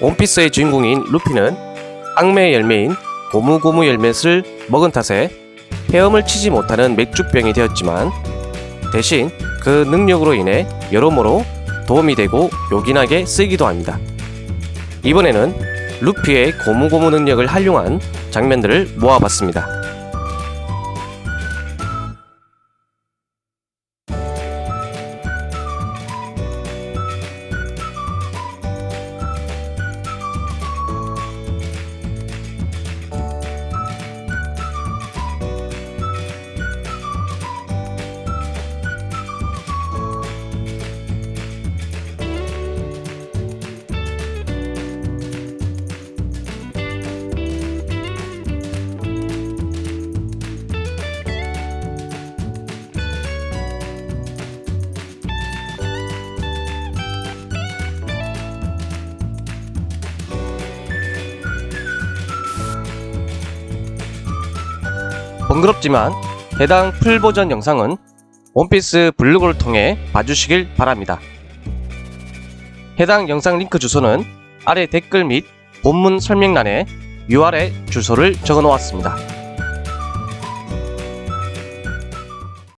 원피스의 주인공인 루피는 악매의 열매인 고무고무 열매를 먹은 탓에 헤엄을 치지 못하는 맥주병이 되었지만 대신 그 능력으로 인해 여러모로 도움이 되고 요긴하게 쓰이기도 합니다. 이번에는 루피의 고무고무 능력을 활용한 장면들을 모아봤습니다. 번거롭지만 해당 풀 버전 영상은 원피스 블로그를 통해 봐주시길 바랍니다. 해당 영상 링크 주소는 아래 댓글 및 본문 설명란에 URL 주소를 적어 놓았습니다.